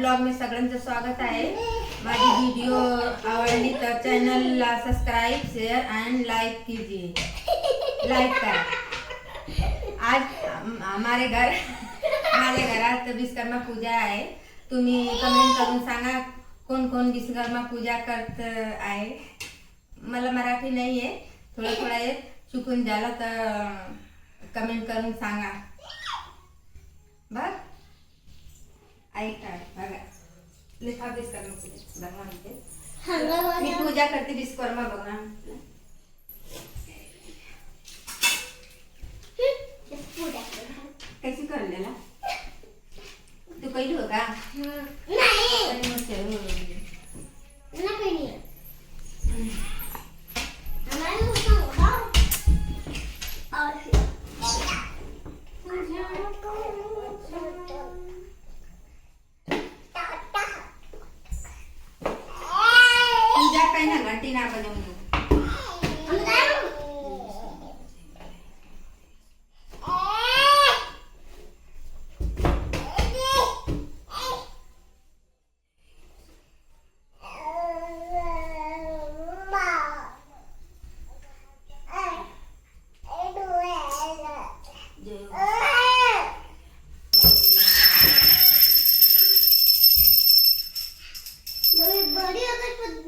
Blog मी सगळ्यांचं स्वागत आहे. माझी व्हिडिओ आवडली तर चॅनलला सबस्क्राईब शेअर अँड लाईक कीजिए. लाईक करा. आज हमारे घर माझ्या घरात विश्वकर्मा पूजा आहे. तुम्ही कमेंट करून सांगा कोण कोण विश्वकर्मा पूजा करत आहे. मला मराठी नाही आहे थोडं थोडं आहे. चुकून झालं तर कमेंट करून सांगा. मी पूजा करते विश्वकर्मा भगवान कशी करलेला? तू पहिली हो का? आणि मग ते, हो. पूजा काही ना घंटी ना बनवून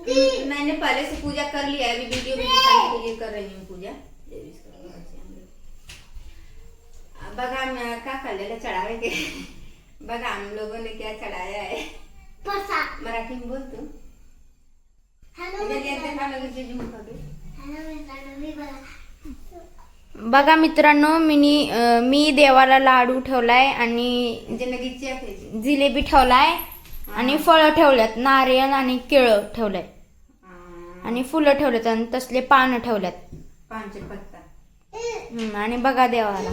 मैंने पहले से पूजा कर लिया है अभी वीडियो में दिखाने के लिए कर रही हूँ पूजा। मैं क्या कर लेगा चढ़ावे के बघा हम लोगों ने क्या चढ़ाया है? मराठी में बोल तू। देखा लगे चीज मुखा पे बघा मित्रांनो मिनी अं, मी देवाला लाडू ठेवलाय आणि जिलेबी ठेवलाय. आणि फळं ठेवल्यात नारियल आणि केळं ठेवलंय आणि फुलं ठेवल्यात आणि तसले पानं ठेवल्यात. पांच पत्ता. हम्म, आणि बघा देवाला.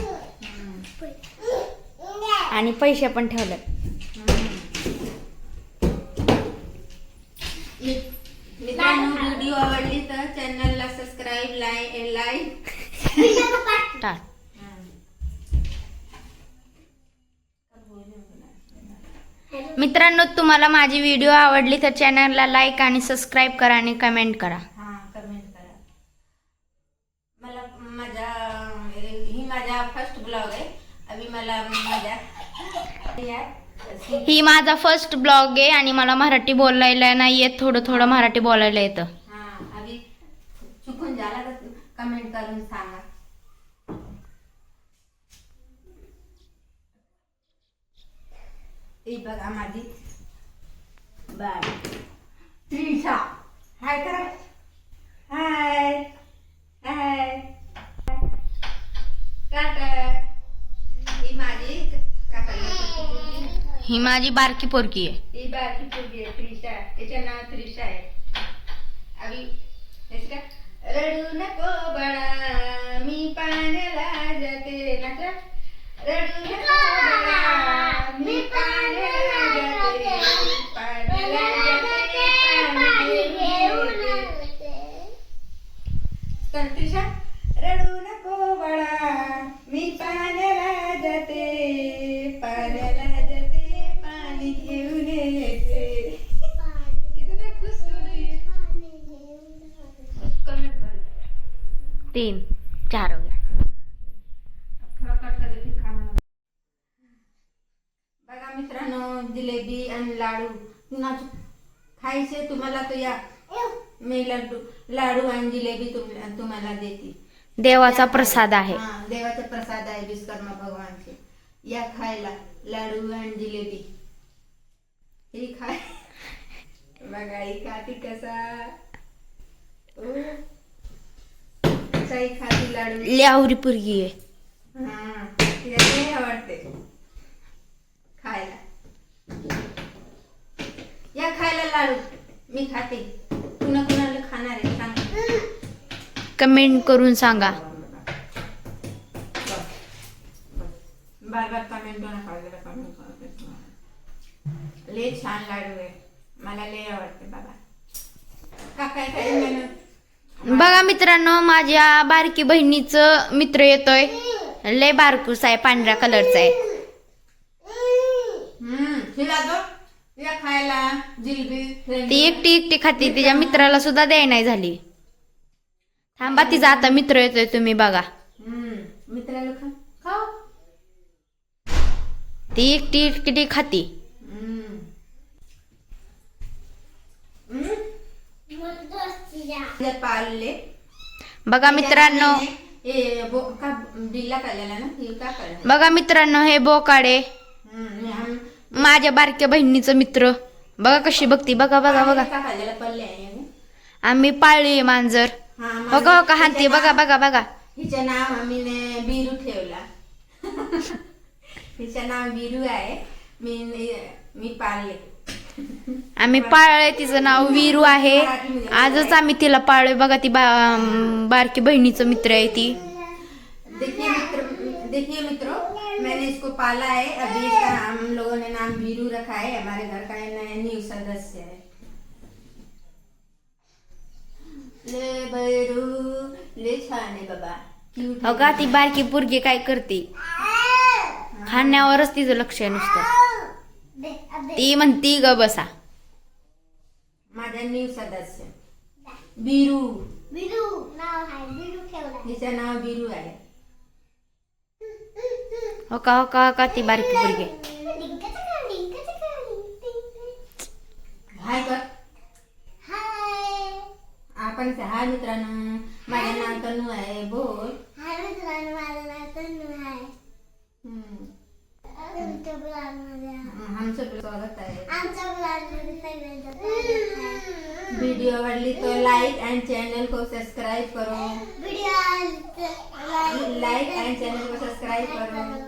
आणि पैसे पण ठेवल्यात. मित्रांनो व्हिडिओ आवडली तर चॅनलला सबस्क्राईब लाईक लाईक टाट मित्रांनो तुम्हाला माझी व्हिडिओ आवडली तर चॅनलला लाईक आणि सबस्क्राईब करा आणि कमेंट करा. हा कमेंट करा. मला माझा ही माझा फर्स्ट ब्लॉग आहे. अभी मला माझ्या या- ही माझा फर्स्ट ब्लॉग आहे आणि मला मराठी बोलायला नाही येत थोडं थोडं मराठी बोलायला येतं. हा अभी चुकून झाला तर कमेंट करून सांगा. ही बघा माझी बाय. त्रिशा. हाय करा हाय. हाय. ही माझी ही माझी बारकी पोरकी आहे. ही बारकी पोरगी आहे त्रिशा. तिचं नाव त्रिशा आहे. अभी इसका रडू नको बळा मी पाण्याला जाते. नाचा रडू नको. त्रिशा रडू नको बळा मी पाण्याला जाते पाण्याला जाते पाणी घेऊन येते. कितना खुश हो रही है कमेंट भर तीन चार हो गया. बघा मित्रांनो जिलेबी आणि लाडू कुणाचं खायचे तुम्हाला तर या. मी लड्डू लाडू आणि जिलेबी तुम- तुम्हाला देते. देवाचा प्रसाद आहे. हा, देवाचा प्रसाद आहे विश्वकर्मा भगवानचे. या खायला लाडू आणि जिलेबी ही खाय. बघा ही खाती कसा? खाती लाडू? ल्यावरी पोरगी आहे. हा तिला आवडते. खायला. या खायला लाडू. मी खाते. खाणार आहे सांग. कमेंट करून सांगा. बार बार कमेंट कमेंट लय छान लाडू आहे. मला लय आवडते बाबा. काय बघा मित्रांनो माझ्या बारकी बहिणीचं मित्र येतोय. लय बारकूस आहे पांढऱ्या कलरचा आहे. या खायला जिलबी ती एकटी एकटी खाती तिच्या मित्राला सुद्धा द्याय नाही झाली. थांबा तिचा आता मित्र येतोय तुम्ही बघा. हम्म मित्राला खा खाओ ती एकटी एकटी खाती. पाळले बघा मित्रांनो. बघा मित्रांनो हे बोकाडे. माझ्या बारक्या बहिणीचं मित्र. बघा कशी बघती बघा बघा बघा. आम्ही पाळली मांजर. हा, हो का हो हिचं बघा बघा बघा. हिचं नाव आम्ही बिरू ठेवला. हिचं नाव बिरू आहे. मी मी पाळले. आम्ही पाळलंय तिचं नाव वीरू आहे. आजच आम्ही तिला पाळलोय. बघा ती बा बारकी बहिणीचं मित्र आहे ती. देखिए मित्र देखिए मित्रों. इसको पाला है। अभी इसका हम लोगों ने नाम बीरू रखा है। हमारे घर का नया न्यू सदस्य है। ले बैरू ले छान बाबा। का ती बारकी पोरगी काय करते? खाण्यावरच तिचं लक्ष आहे नुसतं. ती म्हणती ग बसा. माझा न्यू सदस्य. बीरू बिलू नाव आहे बिलू ठेवला हिचं नाव बीरू आहे. हो का हो का हो का ती बारकी पोरगी डिंकाचं डिंकाचं डिंक हाय कर हाय आपण हाय मित्रांनो माझे नाव तनू आहे बोल हाय मित्रांनो माझं नाव तन्नू आहे हम्म. तुमच्या ब्लॉगमध्ये आमचं स्वागत आहे आमच्या ब्लॉगमध्ये सगळ्यांचं स्वागत आहे वीडियो आवडली तो लाइक एंड चैनल को सब्सक्राइब करो व्हिडिओ लाइक एंड चैनल को सब्सक्राइब करो